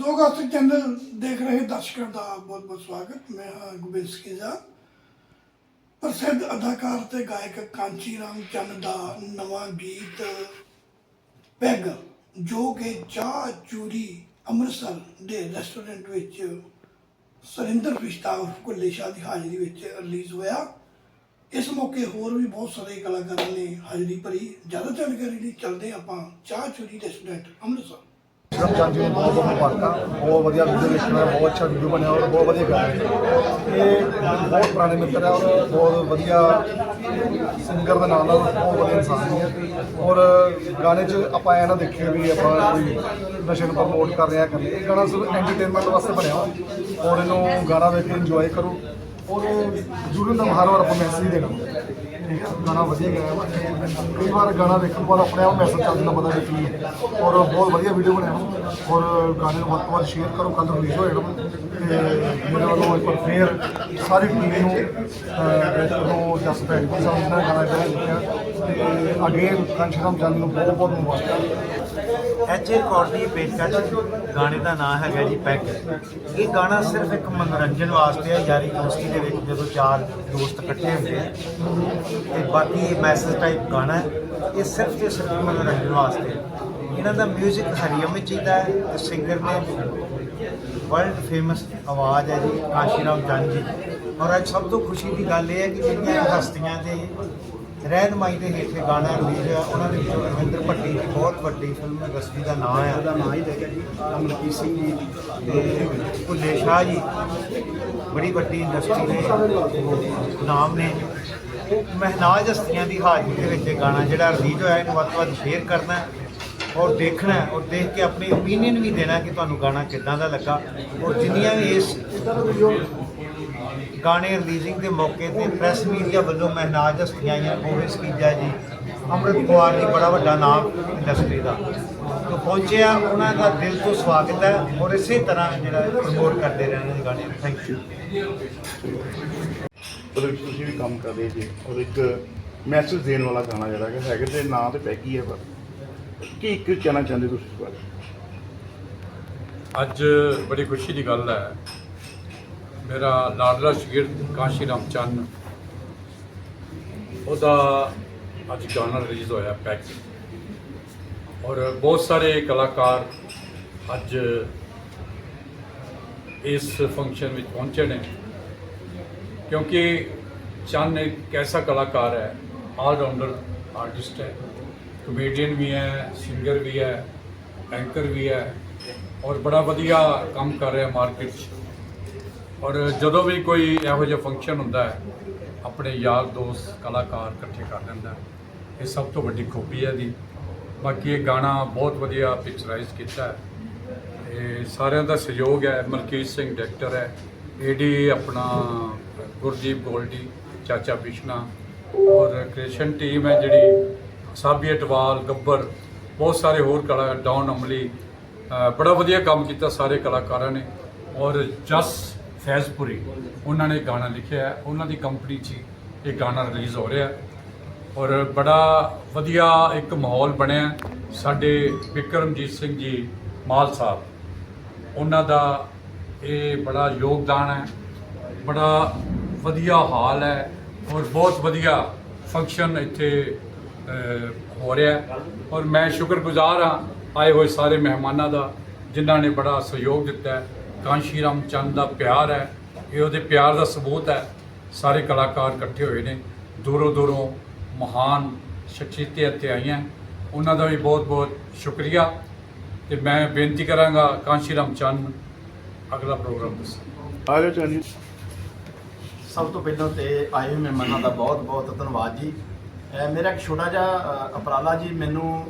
ਜ਼ੋਗਾਸਟਿਕ channel ਦੇਖ ਰਹੇ ਦਰਸ਼ਕਾਂ ਦਾ ਬਹੁਤ ਬਹੁਤ ਸਵਾਗਤ। ਮੈਂ ਹਾਂ ਗੋਬਿੰਦ ਸਕੀਜ਼ਾ। ਪ੍ਰਸਿੱਧ ਅਦਾਕਾਰ ਤੇ ਗਾਇਕ ਕਾਂਚੀ ਰਾਮ ਚੰਦ ਦਾ ਨਵਾਂ ਗੀਤ ਪੈਗ, ਜੋ ਕਿ ਚਾਹ ਚੂਰੀ ਅੰਮ੍ਰਿਤਸਰ ਦੇ ਰੈਸਟੋਰੈਂਟ ਵਿੱਚ ਸਰਿੰਦਰ ਪਿਸ਼ਤਾ ਉਰਫ ਸ਼ਾਹ ਦੀ ਹਾਜ਼ਰੀ ਵਿੱਚ ਰਿਲੀਜ਼ ਹੋਇਆ। ਇਸ ਮੌਕੇ ਹੋਰ ਵੀ ਬਹੁਤ ਸਾਰੇ ਕਲਾਕਾਰਾਂ ਨੇ ਹਾਜ਼ਰੀ ਭਰੀ। ਜ਼ਿਆਦਾ ਜਾਣਕਾਰੀ ਲਈ ਚੱਲਦੇ ਆਪਾਂ ਚਾਹ ਚੂਰੀ ਰੈਸਟੋਰੈਂਟ ਅੰਮ੍ਰਿਤਸਰ। ਸ਼ਰਮ ਚੰਦ ਜੀ ਨੂੰ ਬਹੁਤ ਬਹੁਤ ਮੁਬਾਰਕਾਂ, ਬਹੁਤ ਵਧੀਆ ਵੀਡੀਓ ਦੇਖਣਾ ਬਹੁਤ ਅੱਛਾ ਵੀਡੀਓ ਬਣਿਆ ਔਰ ਬਹੁਤ ਵਧੀਆ ਗਾਇਆ। ਇਹ ਬਹੁਤ ਪੁਰਾਣੇ ਮਿੱਤਰ ਹੈ ਔਰ ਬਹੁਤ ਵਧੀਆ ਸਿੰਗਰ ਦੇ ਨਾਲ ਨਾਲ ਬਹੁਤ ਵਧੀਆ ਇਨਸਾਨ ਵੀ ਹੈ। ਔਰ ਗਾਣੇ 'ਚ ਆਪਾਂ ਇਹ ਨਾ ਦੇਖੀਏ ਵੀ ਆਪਾਂ ਕੋਈ ਨਸ਼ੇ ਨੂੰ ਪ੍ਰਮੋਟ ਕਰ ਰਿਹਾ ਕਰੀਏ ਇਹ ਗਾਣਾ ਸਿਰਫ ਐਂਟਰਟੇਨਮੈਂਟ ਵਾਸਤੇ ਬਣਿਆ ਔਰ ਇਹਨੂੰ ਗਾਣਾ ਵੇਖ ਕੇ ਇੰਜੋਏ ਕਰੋ। ਔਰ ਜ਼ਰੂਰ ਨਾ ਹਰ ਵਾਰ ਆਪਾਂ ਮੈਸੇਜ ਦੇਣਾ। ਠੀਕ ਹੈ ਗਾਣਾ ਵਧੀਆ ਗਾਇਆ ਵਾ ਕਈ ਵਾਰ ਗਾਣਾ ਦੇਖਣ ਬਾਅਦ ਆਪਣੇ ਆਪ ਮੈਸੇਜ ਚੱਲ ਜਾਂਦਾ ਪਤਾ ਵੀ ਕੀ ਹੈ। ਔਰ ਬਹੁਤ ਵਧੀਆ ਵੀਡੀਓ ਬਣਾਇਆ ਔਰ ਗਾਣੇ ਨੂੰ ਵੱਧ ਤੋਂ ਵੱਧ ਸ਼ੇਅਰ ਕਰੋ ਕੱਲ ਰਿਲੀਜ਼ ਹੋ ਮੇਰੇ ਵੱਲੋਂ ਇੱਕ ਵਾਰ ਫੇਰ ਸਾਰੀ ਟੀਮ ਨੂੰ ਡਾਇਰੈਕਟਰ ਨੂੰ ਜਸ ਭੈਣ ਜੀ ਸਮਝਣਾ ਗਾਣਾ ਜਿਹੜਾ ਲਿਖਿਆ। ਤੇ ਅਗੇਨ ਕੰਸ਼ਰਮ ਚੰਦ ਨੂੰ ਬਹੁਤ ਬਹੁਤ ਮੁਬਾਰਕਾਂ। ਐਚ ਰਿਕਾਰਡ ਦੀ ਪੇਸ਼ਕਸ਼ ਗਾਣੇ ਦਾ ਨਾਮ ਹੈਗਾ ਜੀ ਪੈਕ। ਇਹ ਗਾਣਾ ਸਿਰਫ ਇੱਕ ਮਨੋਰੰਜਨ ਵਾਸਤੇ ਹੈ ਯਾਰੀ ਦੋਸਤੀ ਦੇ ਵਿੱਚ ਜਦੋਂ ਚਾਰ ਦੋਸਤ ਇਕੱਠੇ ਹੁੰਦੇ ਆ, ਤੇ ਬਾਕੀ ਮੈਸੇਜ ਟਾਈਪ ਗਾਣਾ ਹੈ, ਇਹ ਸਿਰਫ ਤੇ ਸਿਰਫ ਮਨੋਰੰਜਨ ਵਾਸਤੇ ਹੈ। ਇਹਨਾਂ ਦਾ 뮤직 ਹਰੀਅਮ ਜੀ ਦਾ ਹੈ ਸਿੰਗਰ ਨੇ ਵਰਲਡ ਫੇਮਸ ਆਵਾਜ਼ ਹੈ ਜੀ ਕਾਸ਼ੀਰਾਮ ਚੰਦ ਜੀ। ਔਰ ਅੱਜ ਸਭ ਤੋਂ ਖੁਸ਼ੀ ਦੀ ਗੱਲ ਇਹ ਹੈ ਕਿ ਜਿਹੜੀਆਂ ਹਸਤੀਆਂ ਦੇ ਰਹਿਨਮਾਈ ਦੇ ਹੇਠੇ ਗਾਣਾ ਰਿਲੀਜ਼ ਹੋਇਆ ਉਹਨਾਂ ਦੇ ਵਿੱਚੋਂ ਰਵਿੰਦਰ ਭੱਟੀ ਦੀ ਬਹੁਤ ਵੱਡੀ ਫਿਲਮ ਰਸਮੀ ਦਾ ਨਾਮ ਹੈ। ਉਹਦਾ ਨਾਮ ਹੀ ਲੈ ਗਿਆ ਜੀ ਅਮਰਜੀਤ ਸਿੰਘ ਜੀ ਤੇ ਭੁੱਲੇ ਸ਼ਾਹ ਜੀ ਬੜੀ ਵੱਡੀ ਇੰਡਸਟਰੀ ਦੇ ਨਾਮ ਨੇ। ਮਹਿਨਾਜ ਹਸਤੀਆਂ ਦੀ ਹਾਜ਼ਰੀ ਦੇ ਵਿੱਚ ਇਹ ਗਾਣਾ ਜਿਹੜਾ ਰਿਲੀਜ਼ ਹੋਇਆ ਇਹਨੂੰ ਵੱਧ ਤੋਂ ਵੱਧ ਸ਼ੇਅਰ ਕਰਨਾ ਔਰ ਦੇਖਣਾ ਔਰ ਦੇਖ ਕੇ ਆਪਣੀ ਓਪੀਨੀਅਨ ਵੀ ਦੇਣਾ ਕਿ ਤੁਹਾਨੂੰ ਗਾਣਾ ਕਿੱਦਾਂ ਦਾ ਲੱਗਾ। ਔਰ ਜਿੰਨੀਆਂ ਵੀ ਇਸ ਗਾਣੇ ਰਿਲੀਜ਼ਿੰਗ ਦੇ ਮੌਕੇ ਤੇ ਪ੍ਰੈਸ ਮੀਡੀਆ ਵੱਲੋਂ ਮਹਿਨਾਜ ਹਸਤੀਆਂ ਆਈਆਂ ਕੋਵੇ ਸਕੀਜਾ ਜੀ, ਅੰਮ੍ਰਿਤ ਕੁਮਾਰ ਜੀ, ਬੜਾ ਵੱਡਾ ਨਾਮ ਇੰਡਸਟਰੀ ਦਾ। ਤੋਂ ਪਹੁੰਚਿਆ, ਉਹਨਾਂ ਦਾ ਦਿਲ ਤੋਂ ਸਵਾਗਤ ਹੈ ਔਰ ਇਸੇ ਤਰ੍ਹਾਂ ਜਿਹੜਾ ਪ੍ਰਮੋਟ ਕਰਦੇ ਰਹਿਣਾ ਇਹ ਗਾਣੇ। ਥੈਂਕ ਯੂ ਉਹਦੇ ਵਿੱਚ ਤੁਸੀਂ ਵੀ ਕੰਮ ਕਰਦੇ ਜੀ। ਔਰ ਇੱਕ ਮੈਸੇਜ ਦੇਣ ਵਾਲਾ ਗਾਣਾ ਜਿਹੜਾ ਹੈਗਾ, ਹੈਗੇ ਤੇ ਨਾਂ ਤੇ ਪੈਗੀ ਹੈ ਪਰ। ਕੀ ਇੱਕ ਕਹਿਣਾ ਚਾਹੁੰਦੇ ਤੁਸੀਂ ਇਸ ਬਾਰੇ? ਅੱਜ ਬੜੀ ਖੁਸ਼ੀ ਦੀ ਗੱਲ ਹੈ। ਮੇਰਾ ਲਾਡਲਾ ਸ਼ਗਿਰਦ ਕਾਸ਼ੀ ਰਾਮ ਚੰਨ ਉਹਦਾ ਅੱਜ ਗਾਣਾ ਰਿਲੀਜ਼ ਹੋਇਆ ਪੈਕ। ਔਰ ਬਹੁਤ ਸਾਰੇ ਕਲਾਕਾਰ ਅੱਜ ਇਸ ਫੰਕਸ਼ਨ ਵਿੱਚ ਪਹੁੰਚੇ ਨੇ। ਕਿਉਂਕਿ ਚੰਨ ਇੱਕ ਐਸਾ ਕਲਾਕਾਰ ਹੈ ਆਲ ਰਾਊਂਡਰ ਆਰਟਿਸਟ ਹੈ। ਕਮੇਡੀਅਨ ਵੀ ਹੈ ਸਿੰਗਰ ਵੀ ਹੈ ਐਂਕਰ ਵੀ ਹੈ ਔਰ ਬੜਾ ਵਧੀਆ ਕੰਮ ਕਰ ਰਿਹਾ ਮਾਰਕੀਟ 'ਚ। ਔਰ ਜਦੋਂ ਵੀ ਕੋਈ ਇਹੋ ਜਿਹਾ ਫੰਕਸ਼ਨ ਹੁੰਦਾ ਹੈ, ਆਪਣੇ ਯਾਰ, ਦੋਸਤ, ਕਲਾਕਾਰ ਇਕੱਠੇ ਕਰ ਲੈਂਦਾ ਇਹ ਸਭ ਤੋਂ ਵੱਡੀ ਖੂਬੀ ਹੈ ਦੀ ਬਾਕੀ ਇਹ ਗਾਣਾ ਬਹੁਤ ਵਧੀਆ ਪਿਕਚਰਾਈਜ਼ ਕੀਤਾ ਹੈ। ਇਹ ਸਾਰਿਆਂ ਦਾ ਸਹਿਯੋਗ ਹੈ, ਮਲਕੀਤ ਸਿੰਘ ਡਾਇਰੈਕਟਰ ਹੈ ਏਡੀ ਆਪਣਾ ਗੁਰਦੀਪ ਗੋਲਡੀ, ਚਾਚਾ ਬਿਸ਼ਨਾ ਔਰ ਕ੍ਰਿਸ਼ਨ ਟੀਮ ਹੈ ਜਿਹੜੀ ਸਾਬੀ, ਅਟਵਾਲ, ਗੱਬਰ, ਬਹੁਤ ਸਾਰੇ ਹੋਰ ਕਲਾ ਡੌਨ ਅਮਲੀ ਬੜਾ ਵਧੀਆ ਕੰਮ ਕੀਤਾ ਸਾਰੇ ਕਲਾਕਾਰਾਂ ਨੇ। ਔਰ ਜਸ ਫੈਜ਼ਪੁਰੀ, ਉਹਨਾਂ ਨੇ ਗਾਣਾ ਲਿਖਿਆ ਹੈ। ਉਹਨਾਂ ਦੀ ਕੰਪਨੀ 'ਚ ਹੀ ਇਹ ਗਾਣਾ ਰਿਲੀਜ਼ ਹੋ ਰਿਹਾ ਔਰ ਬੜਾ ਵਧੀਆ ਇੱਕ ਮਾਹੌਲ ਬਣਿਆ ਸਾਡੇ ਵਿਕਰਮਜੀਤ ਸਿੰਘ ਜੀ ਮਾਲ ਸਾਹਿਬ, ਉਹਨਾਂ ਦਾ ਇਹ ਬੜਾ ਯੋਗਦਾਨ ਹੈ। ਬੜਾ ਵਧੀਆ ਹਾਲ ਹੈ। ਔਰ ਬਹੁਤ ਵਧੀਆ ਫੰਕਸ਼ਨ ਇੱਥੇ ਹੋ ਰਿਹਾ ਔਰ ਮੈਂ ਸ਼ੁਕਰਗੁਜ਼ਾਰ ਹਾਂ ਆਏ ਹੋਏ ਸਾਰੇ ਮਹਿਮਾਨਾਂ ਦਾ ਜਿਨ੍ਹਾਂ ਨੇ ਬੜਾ ਸਹਿਯੋਗ ਦਿੱਤਾ ਹੈ। ਕਾਂਸ਼ੀ ਰਾਮ ਚੰਦ ਦਾ ਪਿਆਰ ਹੈ ਇਹ ਉਹਦੇ ਪਿਆਰ ਦਾ ਸਬੂਤ ਹੈ। ਸਾਰੇ ਕਲਾਕਾਰ ਇਕੱਠੇ ਹੋਏ ਨੇ। ਦੂਰੋਂ ਦੂਰੋਂ ਮਹਾਨ ਸ਼ਖਸੀਅਤਾਂ ਇੱਥੇ ਆਈਆਂ ਉਹਨਾਂ ਦਾ ਵੀ ਬਹੁਤ ਬਹੁਤ ਸ਼ੁਕਰੀਆ। ਤੇ ਮੈਂ ਬੇਨਤੀ ਕਰਾਂਗਾ ਕਾਂਸ਼ੀ ਰਾਮ ਚੰਦ ਅਗਲਾ ਪ੍ਰੋਗਰਾਮ ਦੱਸੋ ਆ ਜਾਓ ਚੰਦ ਜੀ। ਸਭ ਤੋਂ ਪਹਿਲਾਂ ਤੇ ਆਏ ਮਹਿਮਾਨਾਂ ਦਾ ਬਹੁਤ ਬਹੁਤ ਧੰਨਵਾਦ ਜੀ। ਮੇਰਾ ਇੱਕ ਛੋਟਾ ਜਿਹਾ ਅਹ, ਉਪਰਾਲਾ ਜੀ ਮੈਨੂੰ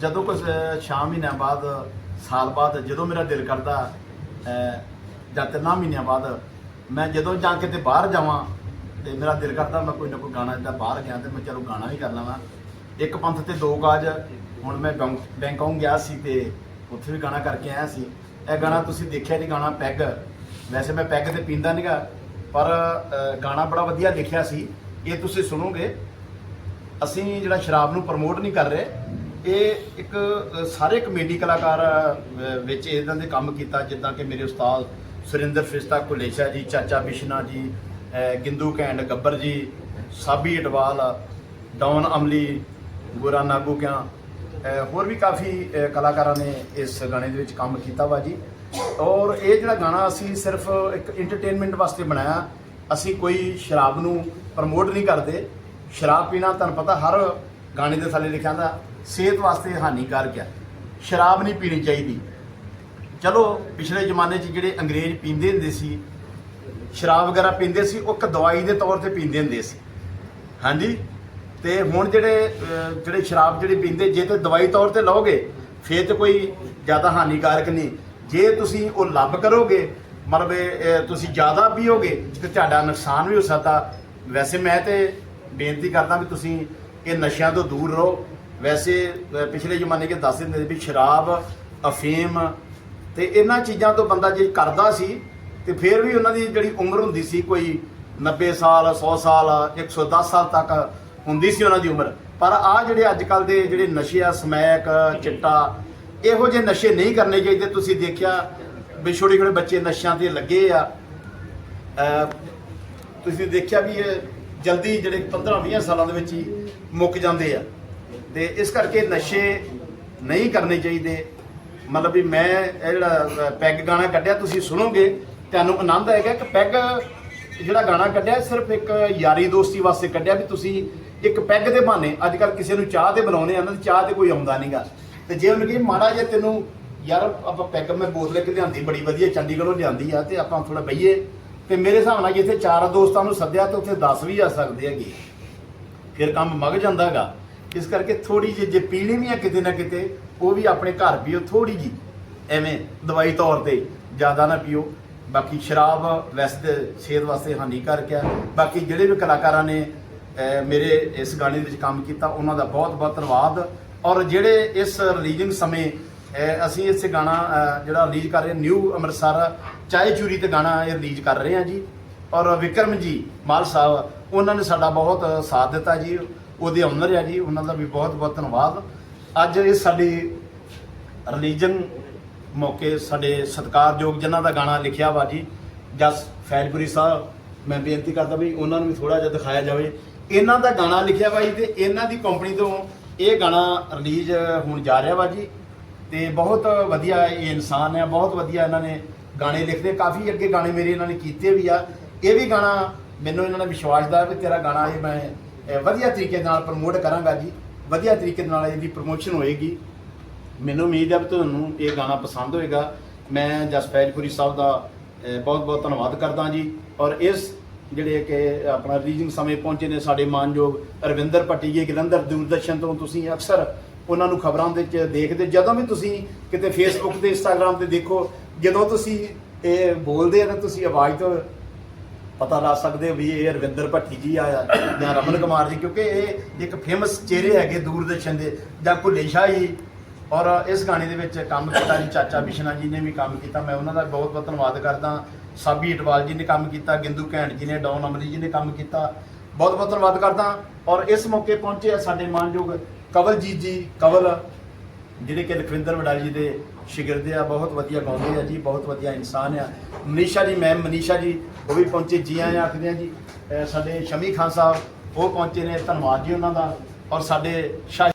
ਜਦੋਂ ਕੁਝ ਛੇ ਮਹੀਨਿਆਂ ਬਾਅਦ ਸਾਲ ਬਾਅਦ ਜਦੋਂ ਮੇਰਾ ਦਿਲ ਕਰਦਾ ਜਾਂ ਤਿੰਨਾਂ ਮਹੀਨਿਆਂ ਬਾਅਦ ਮੈਂ ਜਦੋਂ ਜਾਂ ਕਿਤੇ ਬਾਹਰ ਜਾਵਾਂ ਤੇ ਮੇਰਾ ਦਿਲ ਕਰਦਾ ਮੈਂ ਕੋਈ ਨਾ ਕੋਈ ਗਾਣਾ ਜਿੱਦਾਂ ਬਾਹਰ ਗਿਆ ਤੇ ਮੈਂ ਚਲੋ ਗਾਣਾ ਵੀ ਕਰ ਲਵਾਂ। ਇੱਕ ਪੰਥ ਤੇ ਦੋ ਗਾਜ ਹੁਣ ਮੈਂ ਬੈਂਕ- ਬੈਂਕਾਕ ਗਿਆ ਸੀ ਤੇ ਉੱਥੇ ਵੀ ਗਾਣਾ ਕਰਕੇ ਆਇਆ ਸੀ। ਇਹ ਗਾਣਾ ਤੁਸੀਂ ਦੇਖਿਆ ਨਹੀਂ ਗਾਣਾ ਪੈਗ। ਵੈਸੇ ਮੈਂ ਪੈਗ ਤੇ ਪੀਂਦਾ ਨਹੀਂਗਾ ਪਰ ਗਾਣਾ ਬੜਾ ਵਧੀਆ ਲਿਖਿਆ ਸੀ। ਇਹ ਤੁਸੀਂ ਸੁਣੋਗੇ ਅਸੀਂ ਜਿਹੜਾ ਸ਼ਰਾਬ ਨੂੰ ਪ੍ਰਮੋਟ ਨਹੀਂ ਕਰ ਰਹੇ, ਇਹ ਇੱਕ ਸਾਰੇ ਕਮੇਡੀ ਕਲਾਕਾਰ ਵਿੱਚ ਇਦਾਂ ਦੇ ਕੰਮ ਕੀਤਾ, ਜਿੱਦਾਂ ਕਿ ਮੇਰੇ ਉਸਤਾਦ ਸੁਰਿੰਦਰ ਫਿਸਤਾ ਕੁਲੇਸ਼ਾ ਜੀ, ਚਾਚਾ ਬਿਸ਼ਨਾ ਜੀ ਗਿੰਦੂ ਕੈਂਡ ਗੱਬਰ ਜੀ, ਸਾਬੀ ਅਟਵਾਲ ਡੌਨ ਅਮਲੀ, ਗੋਰਾ ਨਾਗੂ ਕਿਆ ਹੋਰ ਵੀ ਕਾਫੀ ਕਲਾਕਾਰਾਂ ਨੇ ਇਸ ਗਾਣੇ ਦੇ ਵਿੱਚ ਕੰਮ ਕੀਤਾ ਵਾ ਜੀ। ਔਰ ਇਹ ਜਿਹੜਾ ਗਾਣਾ ਅਸੀਂ ਸਿਰਫ ਇੱਕ ਐਂਟਰਟੇਨਮੈਂਟ ਵਾਸਤੇ ਬਣਾਇਆ, ਅਸੀਂ ਕੋਈ ਸ਼ਰਾਬ ਨੂੰ ਪ੍ਰਮੋਟ ਨਹੀਂ ਕਰਦੇ। ਸ਼ਰਾਬ ਪੀਣਾ ਤੁਹਾਨੂੰ ਪਤਾ ਹਰ ਗਾਣੇ ਦੇ ਥੱਲੇ ਲਿਖਿਆ ਹੁੰਦਾ, ਸਿਹਤ ਵਾਸਤੇ ਹਾਨੀਕਾਰਕ ਹੈ। ਸ਼ਰਾਬ ਨਹੀਂ ਪੀਣੀ ਚਾਹੀਦੀ। ਚਲੋ, ਪਿਛਲੇ ਜ਼ਮਾਨੇ 'ਚ ਜਿਹੜੇ ਅੰਗਰੇਜ਼ ਪੀਂਦੇ ਹੁੰਦੇ ਸੀ, ਸ਼ਰਾਬ ਵਗੈਰਾ ਪੀਂਦੇ ਸੀ, ਉਹ ਇੱਕ ਦਵਾਈ ਦੇ ਤੌਰ ਤੇ ਪੀਂਦੇ ਹੁੰਦੇ ਸੀ। ਹਾਂਜੀ? ਤੇ ਹੁਣ ਜਿਹੜੇ ਜਿਹੜੇ ਸ਼ਰਾਬ ਜਿਹੜੇ ਪੀਂਦੇ, ਜੇ ਤੇ ਦਵਾਈ ਤੌਰ ਤੇ ਲਓਗੇ, ਫੇਰ ਤੇ ਕੋਈ ਜ਼ਿਆਦਾ ਹਾਨੀਕਾਰਕ ਨਹੀਂ। ਜੇ ਤੁਸੀਂ ਉਹ ਲੱਭ ਕਰੋਗੇ, ਮਤਲਬ ਤੁਸੀਂ ਜ਼ਿਆਦਾ ਪੀਓਗੇ, ਤੇ ਤੁਹਾਡਾ ਨੁਕਸਾਨ ਵੀ ਹੋ ਸਕਦਾ। ਵੈਸੇ ਮੈਂ ਤੇ ਬੇਨਤੀ ਕਰਦਾ ਵੀ ਤੁਸੀਂ ਇਹ ਨਸ਼ਿਆਂ ਤੋਂ ਦੂਰ ਰਹੋ। ਵੈਸੇ ਪਿਛਲੇ ਜ਼ਮਾਨੇ ਕੇ ਦੱਸ ਦਿੰਦੇ ਵੀ ਸ਼ਰਾਬ, ਅਫੀਮ ਤੇ ਇਹਨਾਂ ਚੀਜ਼ਾਂ ਤੋਂ ਬੰਦਾ ਜੇ ਕਰਦਾ ਸੀ, ਤੇ ਫਿਰ ਵੀ ਉਹਨਾਂ ਦੀ ਜਿਹੜੀ ਉਮਰ ਹੁੰਦੀ ਸੀ, ਕੋਈ 90 ਸਾਲ 100 ਸਾਲ 110 ਸਾਲ ਤੱਕ ਹੁੰਦੀ ਸੀ ਉਹਨਾਂ ਦੀ ਉਮਰ। ਪਰ ਆ ਜਿਹੜੇ ਅੱਜ ਕੱਲ ਦੇ ਜਿਹੜੇ ਨਸ਼ੇ ਆ, ਸਮੈਕ, ਚਿੱਟਾ, ਇਹੋ ਜਿਹੇ ਨਸ਼ੇ ਨਹੀਂ ਕਰਨੇ ਚਾਹੀਦੇ। ਤੁਸੀਂ ਦੇਖਿਆ ਵੀ ਛੋਟੇ ਛੋਟੇ ਬੱਚੇ ਨਸ਼ਿਆਂ ਤੇ ਲੱਗੇ ਆ। ਤੁਸੀਂ ਦੇਖਿਆ ਵੀ ਇਹ ਜਲਦੀ ਜਿਹੜੇ 15 20 ਸਾਲਾਂ ਦੇ ਵਿੱਚ ਹੀ ਮੁੱਕ ਜਾਂਦੇ ਆ। ਤੇ ਇਸ ਕਰਕੇ ਨਸ਼ੇ ਨਹੀਂ ਕਰਨੇ ਚਾਹੀਦੇ। ਮਤਲਬ ਵੀ ਮੈਂ ਇਹ ਜਿਹੜਾ ਪੈਗ ਗਾਣਾ ਕੱਢਿਆ, ਤੁਸੀਂ ਸੁਣੋਗੇ, ਤੁਹਾਨੂੰ ਆਨੰਦ ਆਏਗਾ ਕਿ ਪੈਗ ਜਿਹੜਾ ਗਾਣਾ ਕੱਢਿਆ, ਸਿਰਫ ਇੱਕ ਯਾਰੀ ਦੋਸਤੀ ਵਾਸਤੇ ਕੱਢਿਆ ਵੀ ਤੁਸੀਂ ਇੱਕ ਪੈਗ ਦੇ ਬਹਾਨੇ ਅੱਜ ਕੱਲ ਕਿਸੇ ਨੂੰ ਚਾਹ ਤੇ ਬਣਾਉਨੇ ਆ ਨਾ ਚਾਹ ਤੇ ਕੋਈ ਆਉਂਦਾ ਨਹੀਂਗਾ ਤੇ ਜੇ ਉਹਨੂੰ ਕਹੇ ਮਾੜਾ ਜੇ ਤੈਨੂੰ, ਯਾਰ ਆਪਾਂ ਪੈਗ ਮੈਂ ਬੋਤਲ ਇੱਕ ਲਿਆਂਦੀ, ਬੜੀ ਵਧੀਆ ਚੰਡੀਗੜ੍ਹੋਂ ਲਿਆਂਦੀ ਆ, ਤੇ ਆਪਾਂ ਥੋੜਾ ਬਈਏ। ਤੇ ਮੇਰੇ ਹਿਸਾਬ ਨਾਲ ਜਿੱਥੇ ਚਾਰ ਦੋਸਤਾਂ ਨੂੰ ਸੱਦਿਆ ਤੇ ਉੱਥੇ 10 ਵੀ ਆ ਸਕਦੇ ਹੈਗੇ। ਫਿਰ ਕੰਮ ਮਗ ਜਾਂਦਾ ਹੈਗਾ ਇਸ ਕਰਕੇ ਥੋੜੀ ਜਿਹੀ ਜੇ ਪੀਣੀ ਵੀ ਆ ਕਿਤੇ ਨਾ ਕਿਤੇ, ਉਹ ਵੀ ਆਪਣੇ ਘਰ ਪੀਓ ਥੋੜੀ ਜੀ ਐਵੇਂ ਦਵਾਈ ਤੌਰ ਤੇ ਜ਼ਿਆਦਾ ਨਾ ਪੀਓ। ਬਾਕੀ ਸ਼ਰਾਬ ਵੈਸੇ ਸਿਹਤ ਵਾਸਤੇ ਹਾਨੀਕਾਰਕ ਹੈ ਬਾਕੀ ਜਿਹੜੇ ਵੀ ਕਲਾਕਾਰਾਂ ਨੇ ਮੇਰੇ ਇਸ ਗਾਣੇ ਦੇ ਵਿੱਚ ਕੰਮ ਕੀਤਾ, ਉਹਨਾਂ ਦਾ ਬਹੁਤ ਬਹੁਤ ਧੰਨਵਾਦ। ਔਰ ਜਿਹੜੇ ਇਸ ਰਿਲੀਜ਼ਨ ਸਮੇਂ ਅਸੀਂ ਇਸ ਗਾਣਾ ਜਿਹੜਾ ਰਿਲੀਜ਼ ਕਰ ਰਹੇ ਨਿਊ ਅੰਮ੍ਰਿਤਸਰ, ਚਾਹੇ ਚੂਰੀ ਤੇ ਗਾਣਾ ਇਹ ਰਿਲੀਜ਼ ਕਰ ਰਹੇ ਹਾਂ ਜੀ। ਔਰ ਵਿਕਰਮ ਜੀ, ਮਾਲ ਸਾਹਿਬ, ਉਹਨਾਂ ਨੇ ਸਾਡਾ ਬਹੁਤ ਸਾਥ ਦਿੱਤਾ ਜੀ, ਉਹਦੇ ਓਨਰ ਆ ਜੀ, ਉਹਨਾਂ ਦਾ ਵੀ ਬਹੁਤ ਬਹੁਤ ਧੰਨਵਾਦ। ਅੱਜ ਇਹ ਸਾਡੀ ਰਿਲੀਜਨ ਮੌਕੇ, ਸਾਡੇ ਸਤਿਕਾਰਯੋਗ ਜਿਨ੍ਹਾਂ ਦਾ ਗਾਣਾ ਲਿਖਿਆ ਵਾ ਜੀ, ਜਸ ਫੈਜਪੁਰੀ ਸਾਹਿਬ, ਮੈਂ ਬੇਨਤੀ ਕਰਦਾ ਵੀ ਉਹਨਾਂ ਨੂੰ ਵੀ ਥੋੜਾ ਜਿਹਾ ਦਿਖਾਇਆ ਜਾਵੇ। ਇਹਨਾਂ ਦਾ ਗਾਣਾ ਲਿਖਿਆ ਵਾ ਜੀ ਤੇ ਇਹਨਾਂ ਦੀ ਕੰਪਨੀ ਤੋਂ ਇਹ ਗਾਣਾ ਰਿਲੀਜ਼ ਹੋਣ ਜਾ ਰਿਹਾ ਵਾ ਜੀ। ਤੇ ਬਹੁਤ ਵਧੀਆ ਇਹ ਇਨਸਾਨ ਹੈ, ਬਹੁਤ ਵਧੀਆ ਇਹਨਾਂ ਨੇ ਗਾਣੇ ਲਿਖਦੇ, ਕਾਫੀ ਅੱਗੇ ਗਾਣੇ ਮੇਰੇ ਇਹਨਾਂ ਨੇ ਕੀਤੇ ਵੀ ਆ। ਇਹ ਵੀ ਗਾਣਾ ਮੈਨੂੰ ਇਹਨਾਂ ਨੇ ਵਿਸ਼ਵਾਸ ਦਾ ਵੀ ਤੇਰਾ ਗਾਣਾ ਇਹ ਮੈਂ ਵਧੀਆ ਤਰੀਕੇ ਨਾਲ ਪ੍ਰਮੋਟ ਕਰਾਂਗਾ ਜੀ। ਵਧੀਆ ਤਰੀਕੇ ਨਾਲ ਇਹਦੀ ਪ੍ਰਮੋਸ਼ਨ ਹੋਏਗੀ। ਮੈਨੂੰ ਉਮੀਦ ਹੈ ਵੀ ਤੁਹਾਨੂੰ ਇਹ ਗਾਣਾ ਪਸੰਦ ਹੋਏਗਾ। ਮੈਂ ਜਸਪੈਜਪੁਰੀ ਸਾਹਿਬ ਦਾ ਬਹੁਤ ਬਹੁਤ ਧੰਨਵਾਦ ਕਰਦਾ ਜੀ। ਔਰ ਇਸ ਜਿਹੜੇ ਕਿ ਆਪਣਾ ਰੀਜਿੰਗ ਸਮੇਂ ਪਹੁੰਚੇ ਨੇ ਸਾਡੇ ਮਾਨਯੋਗ ਅਰਵਿੰਦਰ ਭੱਟੀ ਜੀ ਜਲੰਧਰ ਦੂਰਦਰਸ਼ਨ ਤੋਂ ਤੁਸੀਂ ਅਕਸਰ ਉਹਨਾਂ ਨੂੰ ਖਬਰਾਂ ਦੇ ਵਿੱਚ ਦੇਖਦੇ, ਜਦੋਂ ਵੀ ਤੁਸੀਂ ਕਿਤੇ ਫੇਸਬੁੱਕ ਤੇ ਇੰਸਟਾਗ੍ਰam ਤੇ ਦੇਖੋ, ਜਦੋਂ ਤੁਸੀਂ ਇਹ ਬੋਲਦੇ ਆ ਤਾਂ ਤੁਸੀਂ ਆਵਾਜ਼ ਤੋਂ ਪਤਾ ਲਾ ਸਕਦੇ ਹੋ ਵੀ ਇਹ ਰਵਿੰਦਰ ਭੱਟੀ ਜੀ ਆਇਆ ਜਾਂ ਰਮਨ ਕੁਮਾਰ ਜੀ, ਕਿਉਂਕਿ ਇਹ ਇੱਕ ਫੇਮਸ ਚਿਹਰੇ ਹੈਗੇ ਦੂਰਦਰਸ਼ਨ ਦੇ, ਜਾਂ ਭੁੱਲੇ ਸ਼ਾਹ ਜੀ। ਔਰ ਇਸ ਗਾਣੇ ਦੇ ਵਿੱਚ ਕੰਮ ਕੀਤਾ ਜੀ, ਚਾਚਾ ਬਿਸ਼ਨਾ ਜੀ ਨੇ ਵੀ ਕੰਮ ਕੀਤਾ। ਮੈਂ ਉਹਨਾਂ ਦਾ ਬਹੁਤ ਬਹੁਤ ਧੰਨਵਾਦ ਕਰਦਾ। ਸਾਬੀ ਇਟਵਾਲ ਜੀ ਨੇ ਕੰਮ ਕੀਤਾ, ਗਿੰਦੂ ਘੈਂਟ ਜੀ ਨੇ, ਡੌਨ ਅਮਰੀ ਜੀ ਨੇ ਕੰਮ ਕੀਤਾ। ਬਹੁਤ ਬਹੁਤ ਧੰਨਵਾਦ ਕਰਦਾ। ਔਰ ਇਸ ਮੌਕੇ ਪਹੁੰਚੇ ਆ ਸਾਡੇ ਮਾਨਯੋਗ ਕਵਲਜੀਤ ਜੀ, ਕਵਲ ਜਿਹੜੇ ਕਿ ਲਖਵਿੰਦਰ ਵਡਾਲੀ ਜੀ ਦੇ ਸ਼ਾਗਿਰਦ ਆ, ਬਹੁਤ ਵਧੀਆ ਗਾਉਂਦੇ ਆ ਜੀ, ਬਹੁਤ ਵਧੀਆ ਇਨਸਾਨ ਆ। ਮਨੀਸ਼ਾ ਜੀ ਮੈਮ ਮਨੀਸ਼ਾ ਜੀ, ਉਹ ਵੀ ਪਹੁੰਚੇ, ਜੀ ਆਇਆਂ ਆਖਦੇ ਆ ਜੀ ਸਾਡੇ ਸ਼ਮੀ ਖਾਨ ਸਾਹਿਬ, ਉਹ ਪਹੁੰਚੇ ਨੇ, ਧੰਨਵਾਦ ਜੀ ਉਹਨਾਂ ਦਾ, ਔਰ ਸਾਡੇ ਸ਼ਾਹ